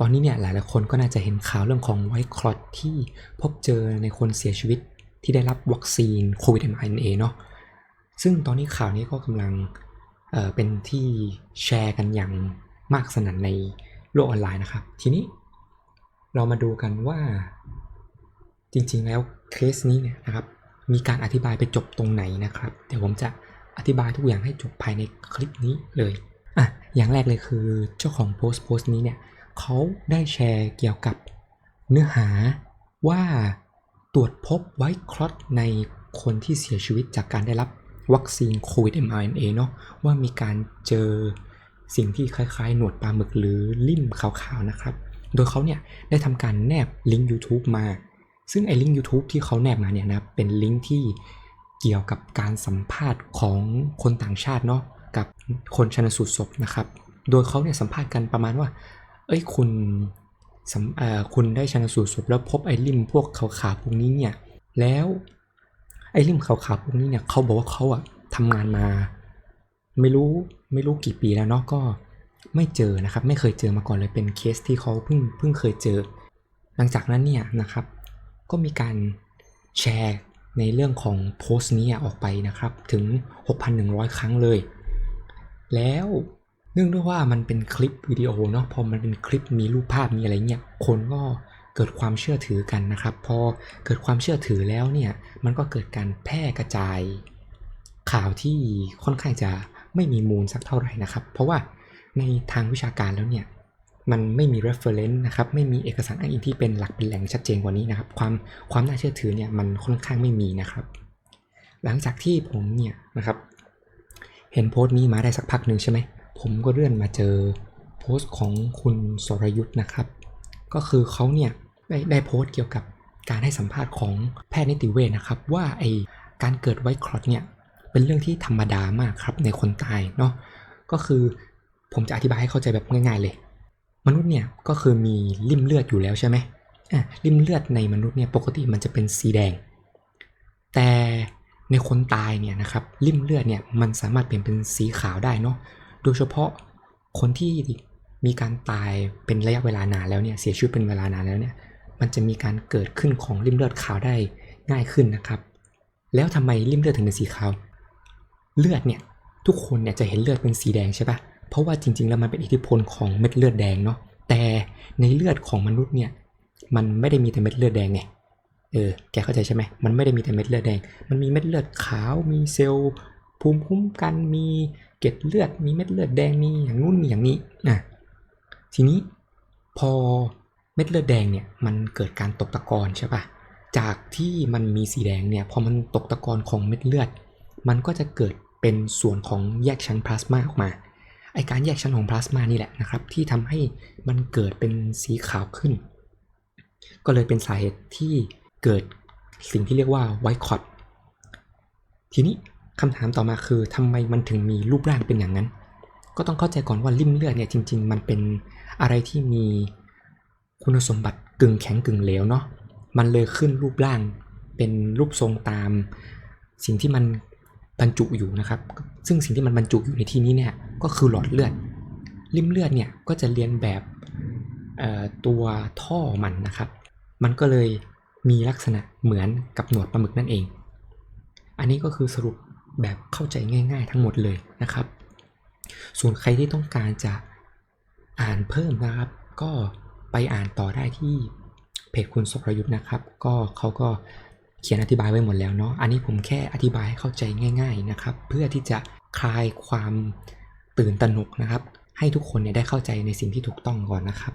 ตอนนี้เนี่ยหลายๆคนก็น่าจะเห็นข่าวเรื่องของไวท์คลอตที่พบเจอในคนเสียชีวิตที่ได้รับวัคซีนโควิด -19 เนาะซึ่งตอนนี้ข่าวนี้ก็กำลังเเป็นที่แชร์กันอย่างมากสนั่นในโลกออนไลน์นะครับ ทีนี้เรามาดูกันว่าจริงๆแล้วเคสนี้เนี่ยนะครับ มีการอธิบายไปจบตรงไหนนะครับเดี๋ยวผมจะอธิบายทุกอย่างให้จบภายในคลิปนี้เลยอะอย่างแรกเลยคือเจ้าของโพสต์โพสต์นี้เนี่ย เขาได้แชร์เกี่ยวกับเนื้อหาว่าตรวจพบไวท์คลอตในคนที่เสียชีวิตจากการได้รับวัคซีนโควิด mRNA เนาะว่ามีการเจอสิ่งที่คล้ายๆ หนวดปลาหมึกหรือลิ่มขาวๆนะครับ โดยเขาเนี่ยได้ทำการแนบลิงก์ YouTube มา ซึ่งไอ้ลิงก์ YouTube ที่เขาแนบมาเนี่ยนะเป็นลิงก์ที่เกี่ยวกับการสัมภาษณ์ของคนต่างชาติเนาะกับคนชนสูตรศพนะครับ โดยเขาเนี่ยสัมภาษณ์กันประมาณว่า เอ้ยคุณสำเออคุณได้ชันสูตรศพแล้วพบไอ้ริมพวกขาวๆพวกนี้เนี่ย แล้วไอ้ริมขาวๆพวกนี้เนี่ยเขาบอกว่าเขาอะทำงานมา ไม่รู้ไม่รู้กี่ปีแล้วเนาะก็ไม่เจอนะครับ ไม่เคยเจอมาก่อนเลยเป็นเคสที่เขาเพิ่งเพิ่งเคยเจอ หลังจากนั้นเนี่ยนะครับ ก็มีการแชร์ในเรื่องของโพสต์นี้ออกไปนะครับ ถึง 6,100 ครั้งเลย แล้ว เนื่องด้วยว่ามันเป็นคลิปวิดีโอเนาะพอมันเป็นคลิปมีรูปภาพมีอะไรเงี้ยคนก็เกิดความเชื่อถือกันนะครับ พอเกิดความเชื่อถือแล้วเนี่ยมันก็เกิดการแพร่กระจาย ข่าวที่ค่อนข้างจะไม่มีมูลสักเท่าไหร่นะครับ เพราะว่าในทางวิชาการแล้วเนี่ยมันไม่มี reference นะครับ ไม่มีเอกสารอ้างอิงที่เป็นหลักเป็นแหล่งชัดเจนกว่านี้นะครับ ความความน่าเชื่อถือเนี่ยมันค่อนข้างไม่มีนะครับ หลังจากที่ผมเนี่ยนะครับ เห็นโพสต์นี้มาได้สักพักหนึ่งใช่ไหม ผมก็เลื่อนมาเจอโพสต์ของคุณสรยุทธ์นะครับ ก็คือเขาเนี่ยได้ได้โพสต์เกี่ยวกับการให้สัมภาษณ์ของแพทย์นิติเวชนะครับ ว่าไอการเกิดไวท์คลอตเนี่ยเป็นเรื่องที่ธรรมดามากครับในคนตายเนาะก็คือผมจะอธิบายให้เข้าใจแบบง่ายๆเลย มนุษย์เนี่ยก็คือมีริ่มเลือดอยู่แล้วใช่ไหมอะริ่มเลือดในมนุษย์เนี่ยปกติมันจะเป็นสีแดง แต่ในคนตายเนี่ยนะครับริ่มเลือดเนี่ยมันสามารถเปลี่ยนเป็นสีขาวได้เนาะ โดยเฉพาะคนที่มีการตายเป็นระยะเวลานานแล้วเนี่ยเสียชีวิตเป็นเวลานานแล้วเนี่ยมันจะมีการเกิดขึ้นของริ่มเลือดขาวได้ง่ายขึ้นนะครับ แล้วทำไมริ่มเลือดถึงเป็นสีขาว เลือดเนี่ยทุกคนเนี่ยจะเห็นเลือดเป็นสีแดงใช่ปะเพราะว่าจริง ๆ แล้วมันเป็นอิทธิพลของเม็ดเลือดแดงเนาะแต่ในเลือดของมนุษย์เนี่ยมันไม่ได้มีแต่เม็ดเลือดแดงไงเออแกเข้าใจใช่ไหมมันไม่ได้มีแต่เม็ดเลือดแดง มันมีเม็ดเลือดขาวมีเซลล์ ภูมิคุ้มกันมีเกล็ดเลือดมีเม็ดเลือดแดงมีอย่างนู้นมีอย่างนี้อะทีนี้พอเม็ดเลือดแดงเนี่ยมันเกิดการตกตะกอนใช่ปะจากที่มันมีสีแดงเนี่ยพอมันตกตะกอนของเม็ดเลือด มันก็จะเกิดเป็นส่วนของแยกชั้นพลาสมาออกมาไอการแยกชั้นของพลาสมานี่แหละนะครับ ที่ทำให้มันเกิดเป็นสีขาวขึ้น ก็เลยเป็นสาเหตุที่เกิดสิ่งที่เรียกว่าไวคอตทีนี้ คำถามต่อมาคือทำไมมันถึงมีรูปร่างเป็นอย่างนั้น ก็ต้องเข้าใจก่อนว่าริ่มเลือดเนี่ยจริง ๆ มันเป็นอะไรที่มีคุณสมบัติกึ่งแข็งกึ่งเหลวเนาะมันเลยขึ้นรูปร่าง เป็นรูปทรงตาม สิ่งที่มันบรรจุอยู่นะครับ ซึ่งสิ่งที่มันบรรจุอยู่ในที่นี้เนี่ยก็คือหลอดเลือดริ่มเลือดเนี่ยก็จะเรียนแบบตัวท่อมันนะครับ มันก็เลยมีลักษณะเหมือนกับหนวดปลาหมึกนั่นเอง อันนี้ก็คือสรุป แบบเข้าใจง่าย ๆ ทั้งหมดเลยนะครับ ส่วนใครที่ต้องการจะอ่านเพิ่มนะครับ ก็ไปอ่านต่อได้ที่เพจคุณสรยุทธ์นะครับ ก็เขาก็เขียนอธิบายไว้หมดแล้วเนาะ อันนี้ผมแค่อธิบายให้เข้าใจง่าย ๆนะครับ เพื่อที่จะคลายความตื่นตระหนกนะครับ ให้ทุกคนเนี่ยได้เข้าใจในสิ่งที่ถูกต้องก่อนนะครับ